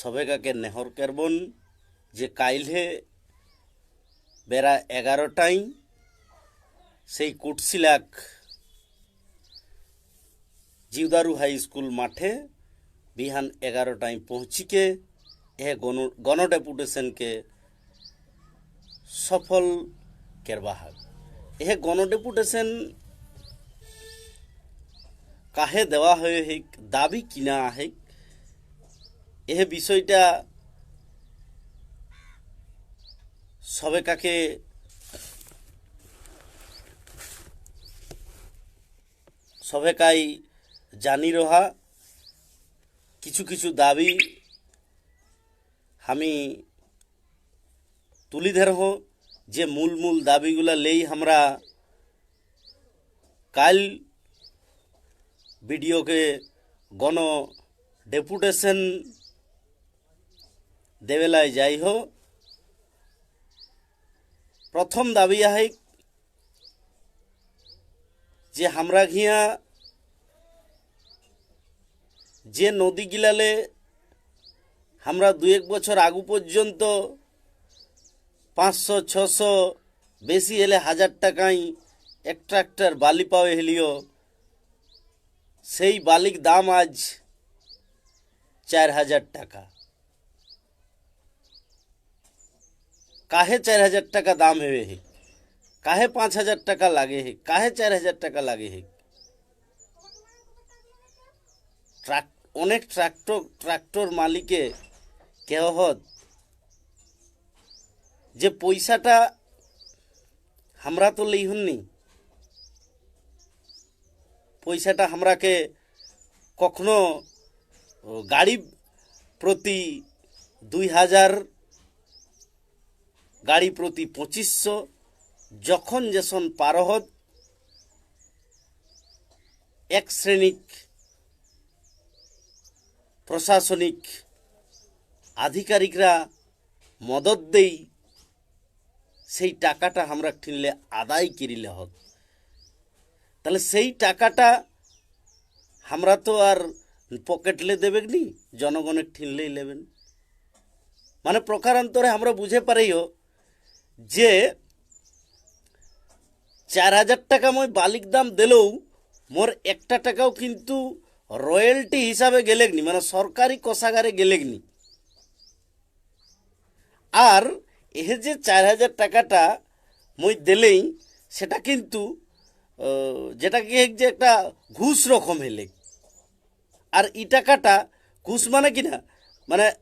সবেকাকে নেহর করবন, যে কাইলে বেড়া এগারোটাই, সেই কুটশিলাক জিউদারু হাই স্কুল মাঠে বিহান এগারোটায় পৌঁছিকে এ গণ গণ ডেপুটেশনকে সফল করবা হাক। এ গণ ডেপুটেশন কাহে দেওয়া হয়ে হেক, দাবি কিনা হেক এ বিষয়টা সবে কাকে সবেকাই জানি রহা, কিছু কিছু দাবি আমি তুলি ধরহ যে মূল মূল দাবিগুলা লেই আমরা কাল বিডিওকে গণ ডেপুটেশন দেবেলায় যাই হো প্রথম দাবি আহে যে হামরা ঘিয়া যে নদী গিলালে আমরা দু এক বছর আগু পর্যন্ত পাঁচশো, ছশো, বেশি এলে হাজার টাকায় এক ট্রাক্টর বালি পাওয়া হেলিও। সেই বালির দাম আজ চার হাজার টাকা। কাহে চার হাজার টাকা দাম হেবে হে কাহে পাঁচ হাজার টাকা লাগে হে কাহে চার হাজার টাকা লাগে হে ট্রাক অনেক ট্রাক্টর ট্রাক্টর মালিকে কেহ হত যে পয়সাটা আমরা তো লই হননি পয়সাটা আমরাকে কখনো গাড়ি প্রতি দুই হাজার গাড়ি প্রতি পঁচিশশো, যখন যেসন পারহত এক শ্রেণিক প্রশাসনিক আধিকারিকরা মদত দেই, সেই টাকাটা আমরা ঠিনলে আদায় করিলে হত তাহলে সেই টাকাটা আমরা তো আর পকেটলে দেবে নি জনগণের ঠিনলেই নেবেন। মানে প্রকারান্তরে আমরা বুঝে পারিও যে চার হাজার টাকা মই বালিক দাম দিলেও মোর একটা টাকাও কিন্তু রয়্যালটি হিসাবে গেলেগনি মানে সরকারি কোষাগারে গেলেগনি। আর এ যে চার হাজার টাকাটা মই দিলেই সেটা কিন্তু আহ, যেটাকে যে একটা ঘুষ রকম হেলে। আর ই টাকাটা ঘুষ মানে কি না? মানে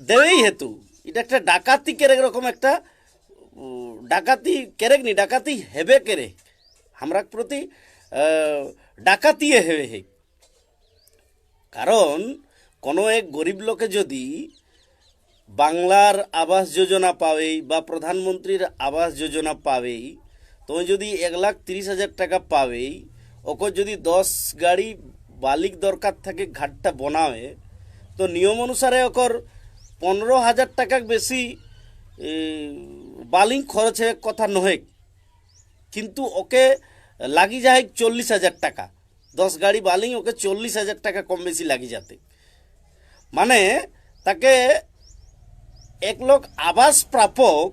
দেবেই হেতু। এটা একটা ডাকাতি কেরেক রকম একটা ডাকাতি কেরেক নি, ডাকাতি হেবে কেরে? আমরা প্রতি ডাকাতিয়ে হেবে হে। কারণ, কোনো এক গরিব লোকে যদি বাংলার আবাস যোজনা পাবেই বা প্রধানমন্ত্রীর আবাস যোজনা পাবেই তুমি যদি এক লাখ তিরিশ হাজার টাকা পাবেই ওকে যদি দশ গাড়ি বালিক দরকার থাকে ঘাটটা বনাবে, তো নিয়ম অনুসারে ওকর পনেরো হাজার টাকা বেশি বালিং খরচ হয়ে কথা নহে, কিন্তু ওকে লাগি যায় চল্লিশ হাজার টাকা। দশ গাড়ি বালিং, ওকে চল্লিশ হাজার টাকা কম বেশি লাগি যাতে। মানে তাকে এক লোক আবাস প্রাপক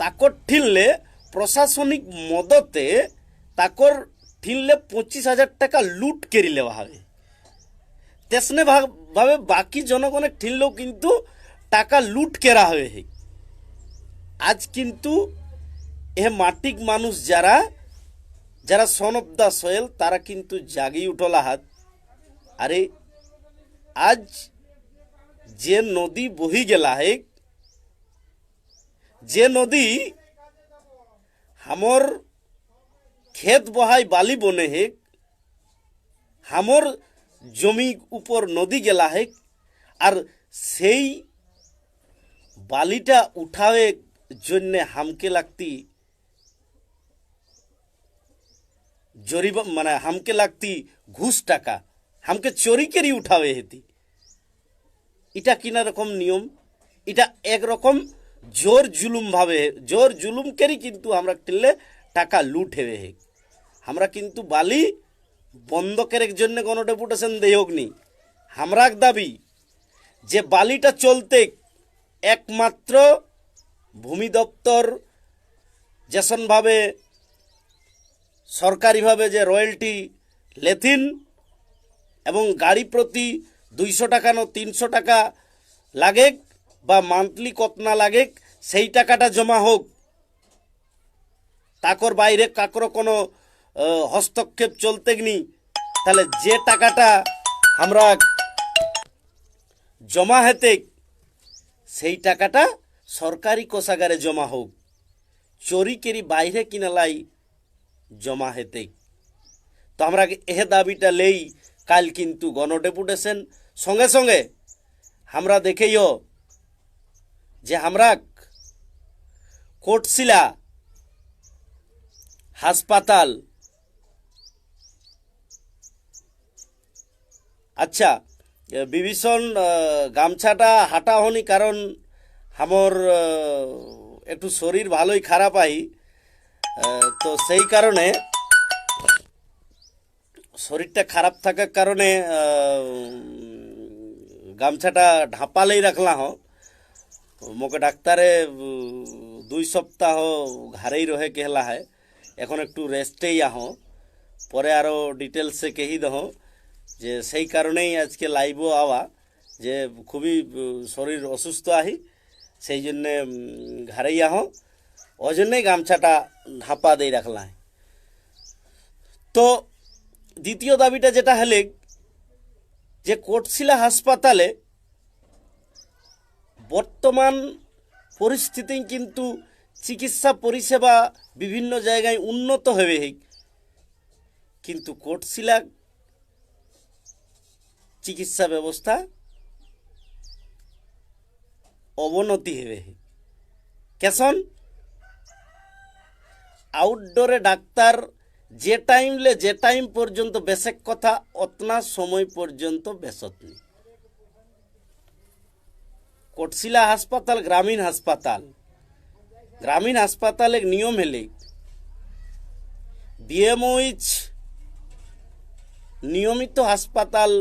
তাকর ঠিনলে প্রশাসনিক মদতে তাকর ঠিনলে পঁচিশ হাজার টাকা লুট কেরি লেওয়া হবে। তেসনে ভাবে বাকি জনগণের ঠিনলেও কিন্তু টাকা লুট কেরা হবে। হে। আজ কিন্তু এ মাটিক মানুষ যারা যারা সন অফ দ্য সয়েল তারা কিন্তু জাগি উঠলা হাত। আরে, আজ যে নদী বহি গেলা হে যে নদী হামর ক্ষেত বহাই বালি বনে হেক হামর জমি উপর নদী গেলা হেক আর সেই বালিটা উঠাবে জন্যে হামকে লাগতি, জরিবা মানে হামকে লাগতি ঘুষ টাকা। হামকে চোরি কেরি উঠাবে হেতি। এটা কিনা রকম নিয়ম? এটা একরকম জোর জুলুম ভাবে, জোর জুলুম কেরি কিন্তু আমরা টিললে টাকা লুট হেবে হে। আমরা কিন্তু বালি বন্ধ বন্ধকের জন্য কোনো ডেপুটেশন হোক নি। আমরা দাবি, যে বালিটা চলতে একমাত্র ভূমি দপ্তর যেসনভাবে সরকারিভাবে যে রয়্যালটি, লেথিন এবং গাড়ি প্রতি দুইশো টাকা না তিনশো টাকা লাগে বা মান্থলি কত না লাগে সেই টাকাটা জমা হোক। তাকর বাইরে কাকরো কোনো হস্তক্ষেপ চলতে নি। তাহলে যে টাকাটা আমরা জমা হেতে সেই টাকাটা সরকারি কোষাগারে জমা হোক চোরি কেরি বাইরে কিনালাই জমা হেতে। তো আমরা এ দাবিটা লেই, কাল কিন্তু গণডেপুটেশন সঙ্গে সঙ্গে আমরা দেখেইও যে আমরা কোটশিলা হাসপাতাল আচ্ছা বিভীষণ গামছাটা হাঁটা হনি কারণ আমার একটু শরীর ভালোই খারাপ আই তো সেই কারণে শরীরটা খারাপ থাকার কারণে গামছাটা ঢাপালেই রাখলাম। মোকে ডাক্তারে দুই সপ্তাহ ঘরেই রহে কেহলা হয়। এখন একটু রেস্টেই আহ। পরে আরও ডিটেলসে কেহি দহ যে সেই কারণেই আজকে লাইভও আওয়া, যে খুবই শরীর অসুস্থ আহি সেই জন্যে ঘরেই আহ ওই গামছাটা ঢাপা দিয়ে রাখলাম তো দ্বিতীয় দাবিটা যেটা হলে, যে কোটশিলা হাসপাতালে বর্তমান পরিস্থিতি কিন্তু চিকিৎসা পরিষেবা বিভিন্ন জায়গায় উন্নত হবে কিন্তু কোটশিলা চিকিৎসা ব্যবস্থা অবনতি হবে। কেসন আউটডোরে ডাক্তার, যে টাইমলে যে টাইম পর্যন্ত বেশেক কথা, অতনা সময় পর্যন্ত বেসতনি কোটশিলা হাসপাতাল, গ্রামীণ হাসপাতাল। গ্রামীণ হাসপাতালে নিয়ম হেলে বিএমওইচ নিয়মিত হাসপাতাল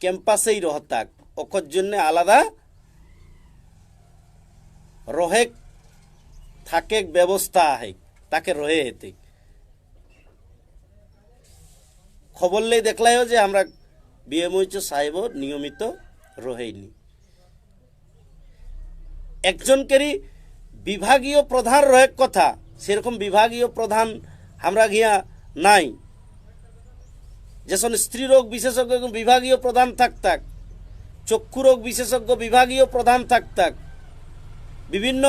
ক্যাম্পাসেই রহতাক। ওকর জন্য আলাদা রহেক থাকে ব্যবস্থা আহে, তাকে রয়ে হেতে খবর লেই দেখলাইও যে আমরা বিএমওইচ সাহেব নিয়মিত রহেইনি। একজনকেরই বিভাগীয় প্রধান রয়েক কথা, সেরকম বিভাগীয় প্রধান আমরা গিয়া নাই। যেসন স্ত্রী রোগ বিশেষজ্ঞ বিভাগীয় প্রধান থাকতাক, চক্ষু রোগ বিশেষজ্ঞ বিভাগীয় প্রধান থাকতাক বিভিন্ন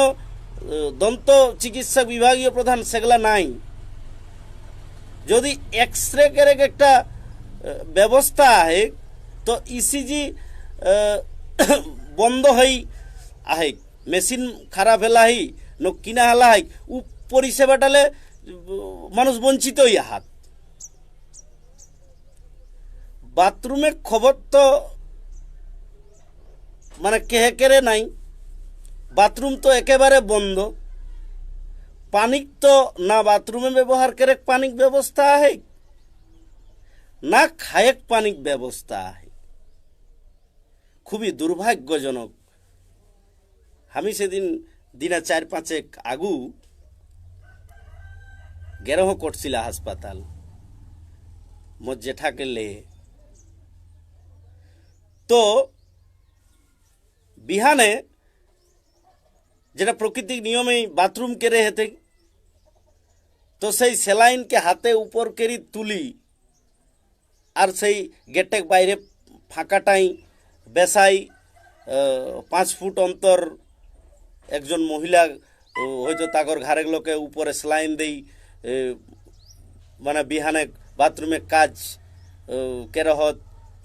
দন্ত চিকিৎসা বিভাগীয় প্রধান সেগুলা নাই। যদি এক্স রে করে একটা ব্যবস্থা আহে, তো ইসিজি বন্ধ হই আহে, মেশিন খারাপ হেলা হই ন কিনা হেলা হাই উ পরিষেবাটালে মানুষ বঞ্চিতই আহাত। বাথরুমের খবর তো মানে কেহে কেড়ে নাই। বাথরুম তো একেবারে বন্ধ। পানিক তো না বাথরুমে ব্যবহার করে পানিক ব্যবস্থা আহে, না খায়েক পানিক ব্যবস্থা আহে। খুবই দুর্ভাগ্যজনক। আমি সেদিন দিনা চার পাঁচেক আগু গেরহ করছিলা হাসপাতাল মোর জেঠাকে লে তো বিহানে যেটা প্রকৃতিক নিয়মেই বাথরুম কেড়ে হেতে তো সেই সেলাইনকে হাতে উপর কেরি তুলি। আর সেই গেটেক বাইরে ফাঁকাটাই বেসাই পাঁচ ফুট অন্তর একজন মহিলা হয়তো তাগর ঘাড়ের লোকে উপরে সেলাইন দেই মানে বিহানে বাথরুমে কাজ কেরহত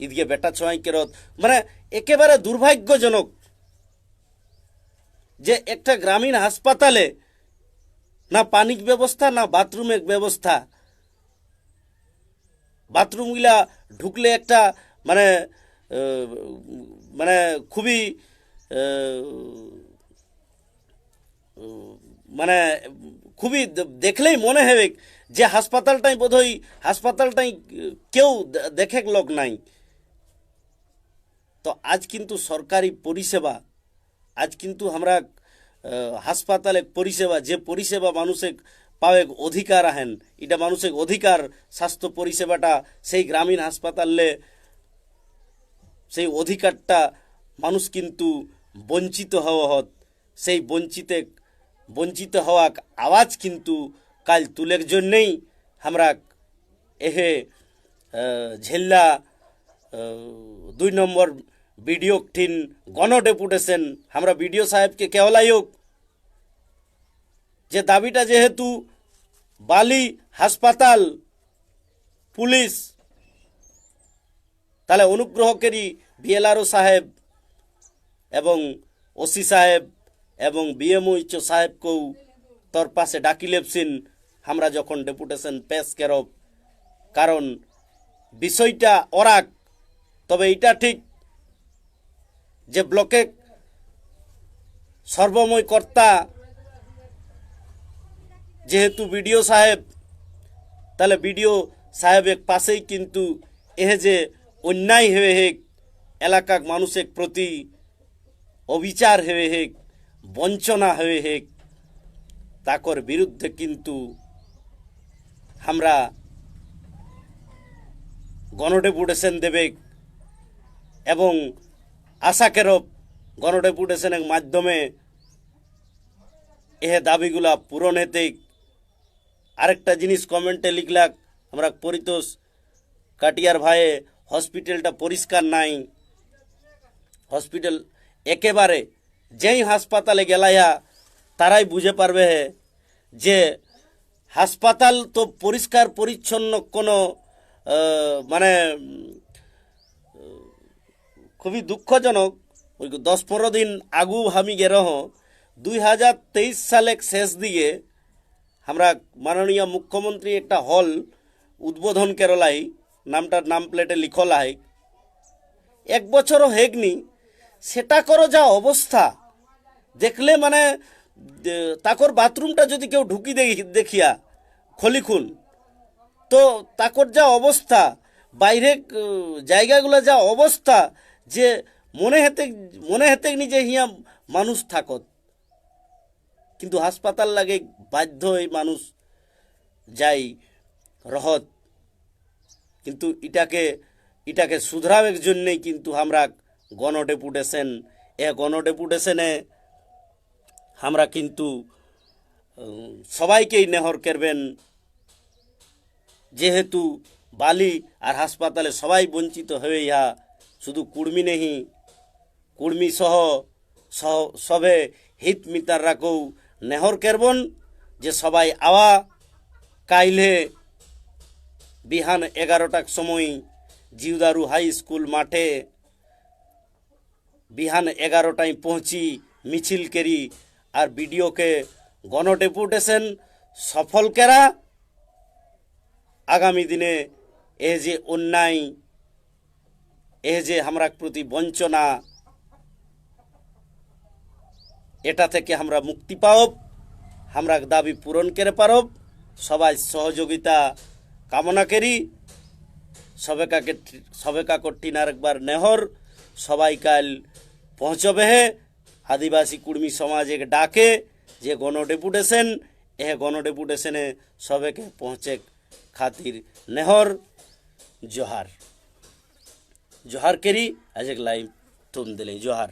ইদিকে বেটা ছোঁয়াই কেরত মানে একেবারে দুর্ভাগ্যজনক যে একটা গ্রামীণ হাসপাতালে না পানির ব্যবস্থা, না বাথরুমের ব্যবস্থা। বাথরুমগুলা ঢুকলে একটা মানে মানে খুবই মানে খুবই দেখলেই মনে হবে যে হাসপাতালটাই বোধহয়, হাসপাতালটাই কেউ দেখে লোক নাই। তো আজ কিন্তু সরকারি পরিষেবা আজ কিন্তু আমরা হাসপাতালে পরিষেবা, যে পরিষেবা মানুষের পাবে অধিকার আহেন এটা মানুষের অধিকার, স্বাস্থ্য পরিষেবাটা সেই গ্রামীণ হাসপাতালে সেই অধিকারটা মানুষ কিন্তু বঞ্চিত হওয়া হত। সেই বঞ্চিতে, বঞ্চিত হওয়া আওয়াজ কিন্তু কাল তুলের জন্যেই আমরা এহে ঝেল্লা দুই নম্বর বিডিও ঠিন গণ ডেপুটেশন। আমরা বিডিও সাহেবকে কেওলাই হোক। যে দাবিটা যেহেতু বালি হাসপাতাল পুলিশ, তাহলে অনুগ্রহকারী বিএলআরও সাহেব এবং ওসি সাহেব এবং বিএমওইচ সাহেবকেও তোর পাশে ডাকি লেপসিন আমরা যখন ডেপুটেশন পেশ কেরব, কারণ বিষয়টা অরাক তবে এটা ঠিক যে ব্লকে সর্বময় কর্তা যেহেতু বিডিও সাহেব, তাহলে বিডিও সাহেবের পাশেই কিন্তু এহে যে অন্যায় হয়ে হেক, এলাকার মানুষের প্রতি অবিচার হয়ে হেক, বঞ্চনা হয়ে হেক, তাকর বিরুদ্ধে কিন্তু আমরা গণডেপুটেশন দেবে এবং আশা কেরব গণডেপুটেশনের মাধ্যমে এ দাবিগুলা পূরণ হেতে আরেকটা জিনিস কমেন্টে লিখলাক, আমরা পরিতোষ কাটিয়ার ভাইয়ে, হসপিটালটা পরিষ্কার নাই। হসপিটাল একেবারে যেই হাসপাতালে গেলাইয়া তারাই বুঝে পারবে হে যে হাসপাতাল তো পরিষ্কার পরিচ্ছন্ন কোনো মানে খুবই দুঃখজনক, ওই দশ পনেরো দিন আগু আমি গেরহ, দুই হাজার তেইশ সালে শেষ দিকে আমরা মাননীয় মুখ্যমন্ত্রী একটা হল উদ্বোধন কেরলাই, নামটার নাম প্লেটে লিখলাই এক বছরও হেগনি, সেটা করো যা অবস্থা। দেখলে মানে তাকর বাথরুমটা যদি কেউ ঢুকি দেখি, দেখিয়া, খলিখুন, তো তাকর যা অবস্থা বাইরে জায়গাগুলো যা অবস্থা যে মনে হেতে মনে হেতে নিজে হিয়া মানুষ থাকত। কিন্তু হাসপাতাল লাগে বাধ্য হয়ে মানুষ যাই রহত। কিন্তু এটাকে এটাকে শুধরাবের জন্যেই কিন্তু আমরা গণ ডেপুটেশন, এ গণ ডেপুটেশনে আমরা কিন্তু, সবাইকেই নেহর করবেন। যেহেতু বালি আর হাসপাতালে সবাই বঞ্চিত হয়ে ইহা শুধু কুর্মি নেহি। কুর্মি সহ সবে হিত মিতার রাখৌ। নেহর কেরবন, যে সবাই আওয়া, কাইলে বিহান এগারোটার সময় জিউদারু হাই স্কুল মাঠে বিহান এগারোটায় পৌঁছি মিছিল কেরি আর বিডিওকে গণ ডেপুটেশন সফল কেরা? আগামী দিনে এ যে অন্যায় এ যে আমরা প্রতি বঞ্চনা, এটা থেকে আমরা মুক্তি পাওব, আমরা দাবি পূরণ করে পারব, সবাই সহযোগিতা কামনা করি। সবেকাকে সবেকা কঠিন আরেকবার নেহর, সবাই কাল পৌঁছবে হে। আদিবাসী কুর্মী সমাজে ডাকে যে গণ ডেপুটেশন এ গণ ডেপুটেশনে সবেকে পৌঁছে খাতির নেহর, জোহার। জোহার কেরি আজ এক লাইভ তুম দিলে জোহার